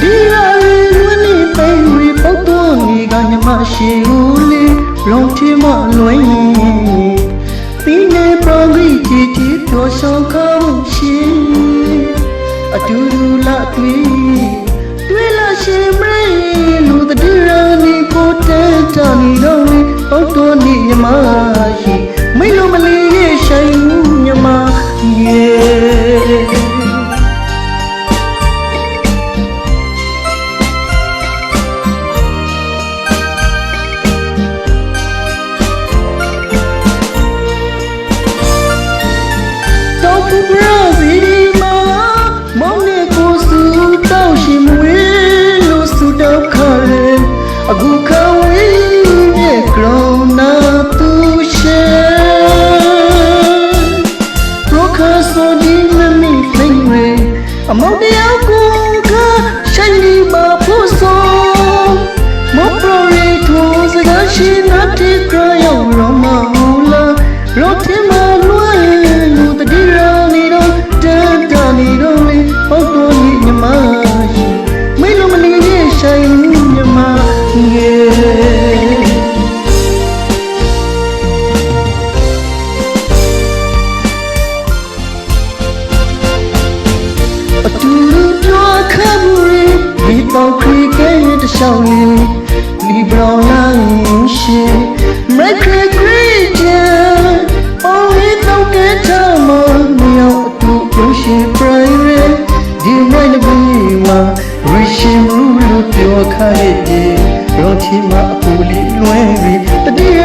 ဒီရာရီလွင်နေပိန်ရီပုတ်သွနေကညမရှိဦးလေးလုံးချမလွင်တင်းနေပရောဂီကြည်ကြည်ပျော်ရှောင်ခံရှင်အတူတူလာတွေ့တွေ့လာရှင်မင်းလူတည်ရနေကိုတဲတာနေတော့လေးပုတ်သွနေညမ အခုခါဝေးမြေကရောနာသူရှေပရိုခါဆိုဒီမမီဖိငရေအမောင်တရားကိုကရှိုင်းဒီမှာဖို့ဆုံးမောပရိုရီထိုးစကားရှိနာတိကရောရောမဟူလာရောထင် ရှောင်းလေးလီဘရောင်းလာရှင်မက်ခရီခရီးချန်အိုးဒီတော့ကဲချမမြောက်အတူပြုရှင်ပရိုင်ရဲဒီမိုင်းဘီမာရီရှင်ရူလို့ပြောခိုင်းတယ်ရောချီမအပူလီလွယ်ပြီတတိယ